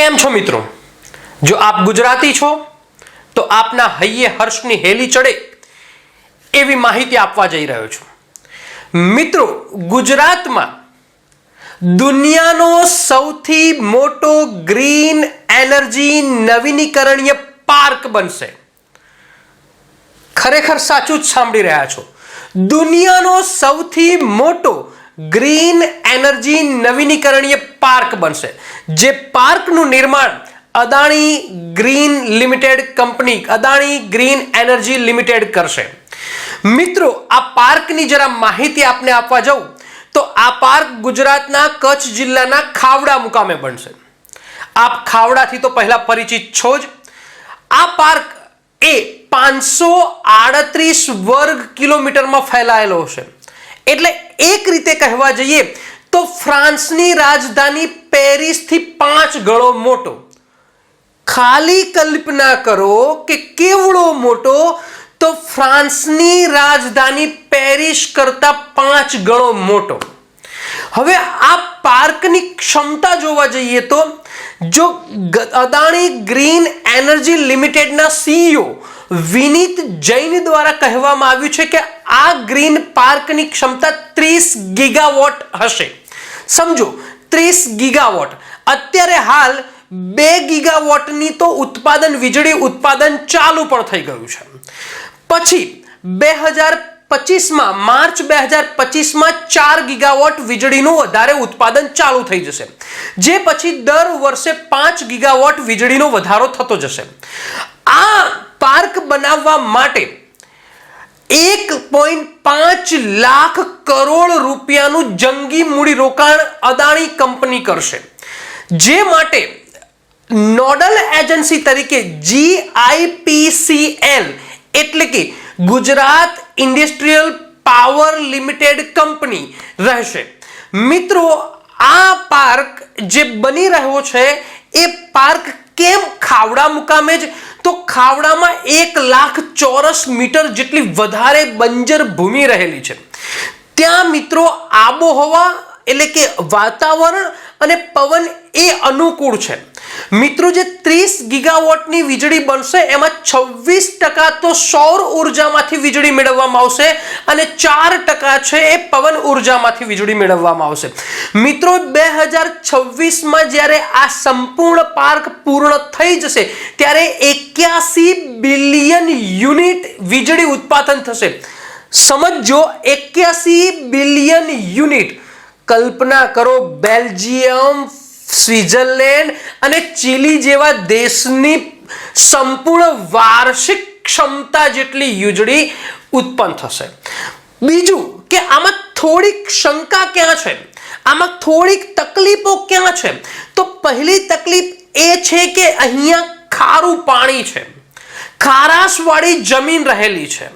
કેમ છો મિત્રો? જો આપ ગુજરાતી છો, તો આપના હૈયે હર્ષની હેલી ચડે એવી માહિતી આપવા જઈ રહ્યો છું. મિત્રો, ગુજરાતમાં દુનિયાનો સૌથી મોટો ગ્રીન એનર્જી નવીનીકરણીય પાર્ક બનશે. ખરેખર સાચું જ સાંભળી રહ્યા છો. દુનિયાનો સૌથી મોટો ગ્રીન એનર્જી નવીનીકરણીય પાર્ક બનશે, જે પાર્કનું નિર્માણ Adani green limited company, Adani green energy limited કરશે. મિત્રો, આ પાર્કની જરા માહિતી આપને આપવા જાઉં, તો આ પાર્ક ગુજરાતના કચ્છ જિલ્લાના ખાવડા મુકામે બનશે. આપ ખાવડાથી તો પહેલા પરિચિત છો જ. આ પાર્ક એ પાંચસો આડત્રીસ વર્ગ કિલોમીટરમાં ફેલાયેલો છે એટલે એક રીતે કહેવા જઈએ તો ફ્રાન્સની રાજધાની પેરિસથી પાંચ ગણો મોટો. ખાલી કલ્પના કરો કે કેવડો મોટો તો ફ્રાન્સની રાજધાની પેરિસ કરતા પાંચ ગણો મોટો. હવે આ પાર્કની ક્ષમતા જોવા જઈએ તો જો અદાણી ગ્રીન એનર્જી લિમિટેડના સીઈઓ વિનીત જૈન દ્વારા કહેવામાં આવ્યું છે કે આ ગ્રીન પાર્કની ક્ષમતા ત્રીસ ગીગાવોટ હશે. સમજો, ત્રીસ ગીગાવોટ. અત્યારે હાલ બે ગીગાવોટની તો ઉત્પાદન, વીજળી ઉત્પાદન ચાલુ પણ થઈ ગયું છે. પછી બે હજાર પચીસમાં, માર્ચ બે હજાર પચીસમાં ચાર ગીગાવોટ વીજળીનું વધારે ઉત્પાદન ચાલુ થઈ જશે. જે પછી દર વર્ષે પાંચ ગીગાવોટ વીજળીનો વધારો થતો જશે. આ પાર્ક બનાવવા માટે એક પોઈન્ટ પાંચ લાખ કરોડ રૂપિયાનું જંગી મૂડી રોકાણ અદાણી કંપની કરશે. જે માટે નોડલ એજન્સી તરીકે જીઆઈપીસીએલ એટલે કે Gujarat industrial power limited company રહેશે. મિત્રો, આ પાર્ક જે બની રહ્યો છે, એ પાર્ક કેમ ખાવડા મુકામે જ તો ખાવડામાં એક લાખ ચોરસ મીટર જેટલી વધારે બંજર ભૂમિ રહેલી છે. ત્યાં મિત્રો આબોહવા એટલે કે વાતાવરણ અને પવન એ અનુકૂળ છે. મિત્રો, જે ત્રીસ ગીગાવોટની વીજળી બનશે, એમાં છવ્વીસ ટકા તો સૌર ઉર્જામાંથી વીજળી મેળવવામાં આવશે અને ચાર ટકા છે એ પવન ઉર્જામાંથી વીજળી મેળવવામાં આવશે. મિત્રો, બે હજાર છવ્વીસમાં જ્યારે આ સંપૂર્ણ પાર્ક પૂર્ણ થઈ જશે, ત્યારે એક્યાસી બિલિયન યુનિટ વીજળી ઉત્પાદન થશે. સમજો એક્યાસી બિલિયન યુનિટ. કલ્પના કરો, બેલ્જિયમ સ્વિટ્ઝરલેન્ડ અને ચીલી જેવા દેશની સંપૂર્ણ વાર્ષિક ક્ષમતા જેટલી વીજળી ઉત્પન્ન થશે. બીજું કે આમાં થોડીક શંકા ક્યાં છે? આમાં થોડીક તકલીફો ક્યાં છે? તો પહેલી તકલીફ એ છે કે અહીંયા ખારું પાણી છે. ખારાશવાળી જમીન રહેલી છે.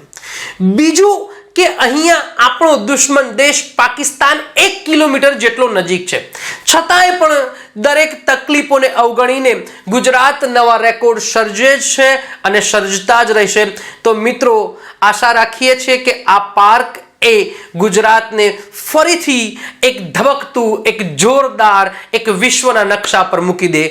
બીજું કે અહીંયા આપણો દુશ્મન દેશ પાકિસ્તાન એક કિલોમીટર જેટલો નજીક છે. છતાંય પણ દરેક તકલીફોને અવગણીને ગુજરાત નવા રેકોર્ડ સર્જે છે અને સર્જતા જ રહેશે. તો મિત્રો, આશા રાખીએ છીએ કે આ પાર્ક એ ગુજરાતને ફરીથી એક ધબકતું, એક જોરદાર, એક વિશ્વના નકશા પર મૂકી દે.